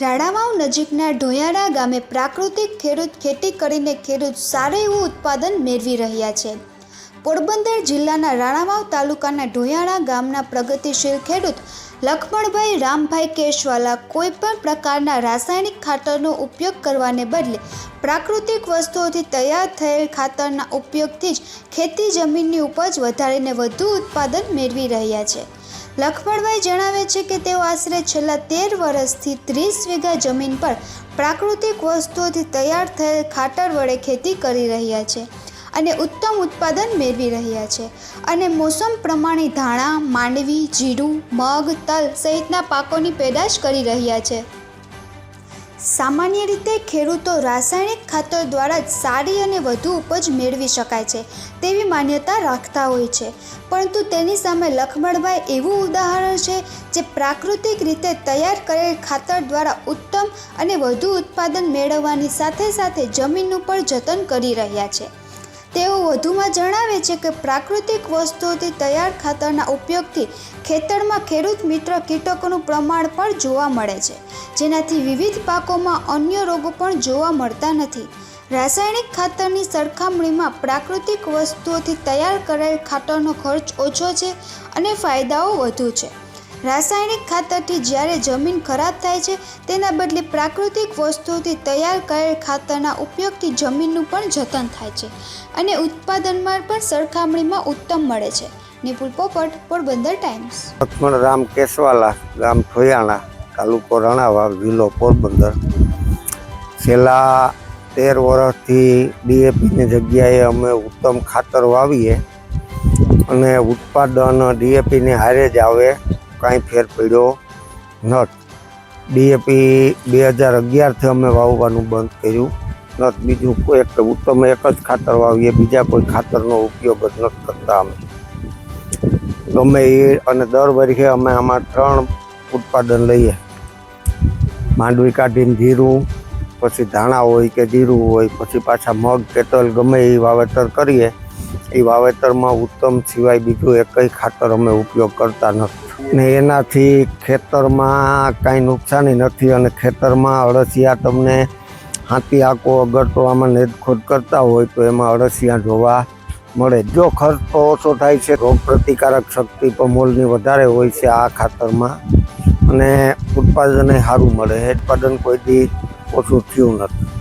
રાણાવાવ નજીકના ઢોયારા ગામે પ્રાકૃતિક ખેડૂત ખેતી કરીને ખેડૂત સારું એવું ઉત્પાદન મેળવી રહ્યા છે. પોરબંદર જિલ્લાના રાણાવાવ તાલુકાના ઢોયારા ગામના પ્રગતિશીલ ખેડૂત લખમણભાઈ રામભાઈ કેશવાલા કોઈપણ પ્રકારના રાસાયણિક ખાતરનો ઉપયોગ કરવાને બદલે પ્રાકૃતિક વસ્તુઓથી તૈયાર થયેલ ખાતરના ઉપયોગથી જ ખેતી જમીનની ઉપજ વધારીને વધુ ઉત્પાદન મેળવી રહ્યા છે. લખમણભાઈ જણાવે છે કે તેઓ આશરે છેલ્લા તેર વર્ષથી ત્રીસ વીઘા જમીન પર પ્રાકૃતિક વસ્તુઓથી તૈયાર થયેલ ખાટર વડે ખેતી કરી રહ્યા છે અને ઉત્તમ ઉત્પાદન મેળવી રહ્યા છે. અને મોસમ પ્રમાણે ધાણા, માંડવી, જીરું, મગ, તલ સહિતના પાકોની પેદાશ કરી રહ્યા છે. સામાન્ય રીતે ખેડૂતો રાસાયણિક ખાતર દ્વારા જ સારી અને વધુ ઉપજ મેળવી શકાય છે, તેવી માન્યતા રાખતા હોય છે. પરંતુ તેની સામે લખમણભાઈ એવું ઉદાહરણ છે જે પ્રાકૃતિક રીતે તૈયાર કરેલ ખાતર દ્વારા ઉત્તમ અને વધુ ઉત્પાદન મેળવવાની સાથે સાથે જમીનનું પણ જતન કરી રહ્યા છે. તેઓ વધુમાં જણાવે છે કે પ્રાકૃતિક વસ્તુઓથી તૈયાર ખાતરના ઉપયોગથી ખેતરમાં ખેડૂત મિત્ર કીટકોનું પ્રમાણ પણ જોવા મળે છે. જેનાથી વિવિધ પાકોમાં અન્ય રોગો પણ જોવા મળતા નથી. રાસાયણિક ખાતરની સરખામણીમાં પ્રાકૃતિક વસ્તુઓથી તૈયાર કરેલ ખાતરનો ખર્ચ ઓછો છે અને ફાયદાઓ વધુ છે. રાસાયણિક ખાતરથી જ્યારે જમીન ખરાબ થાય છે, તેના બદલે પ્રાકૃતિક વસ્તુઓથી તૈયાર કરેલ ખાતરના ઉપયોગથી જમીનનું પણ જતન થાય છે અને ઉત્પાદનમાં પણ સરખામણીમાં ઉત્તમ મળે છે. નિપુલ પોપટ, પોરબંદર ટાઈમ્સ. લક્ષ્મણ રામ કેસવાલા, ગામ થોયાણા તાલુકો રણાવા, જિલ્લો પોરબંદર. છેલ્લા તેર વર્ષથી ડીએપીની જગ્યાએ અમે ઉત્તમ ખાતર વાવીએ અને ઉત્પાદન ડીએપીની હારે જ આવે. કાંઈ ફેર પડ્યો નથી ડીએપી બે હજાર અગિયારથી અમે વાવવાનું બંધ કર્યું નથી બીજું કોઈ એક ઉત્તમ એક જ ખાતર વાવીએ, બીજા કોઈ ખાતરનો ઉપયોગ જ નથી કરતા અમે. ગમે એ અને દર વર્ષે અમે આમાં ત્રણ ઉત્પાદન લઈએ. માંડવી કાઢીને જીરું, પછી ધાણા હોય કે જીરું હોય, પછી પાછા મગ, કેટલ ગમે એ વાવેતર કરીએ. એ વાવેતરમાં ઉત્તમ સિવાય બીજું એકય ખાતર અમે ઉપયોગ કરતા નથી. ને એનાથી ખેતરમાં કાંઈ નુકસાની નથી અને ખેતરમાં અળસિયા તમને હાથી આંકો અગર તો આમાં નેદખોદ કરતા હોય તો એમાં અળસિયા જોવા મળે. જો ખર્ચ તો ઓછો થાય છે રોગ પ્રતિકારક શક્તિ પણ મોલની વધારે હોય છે આ ખાતરમાં. અને ઉત્પાદન સારું મળે. ઉત્પાદન કોઈ દી ઓછું થયું નથી.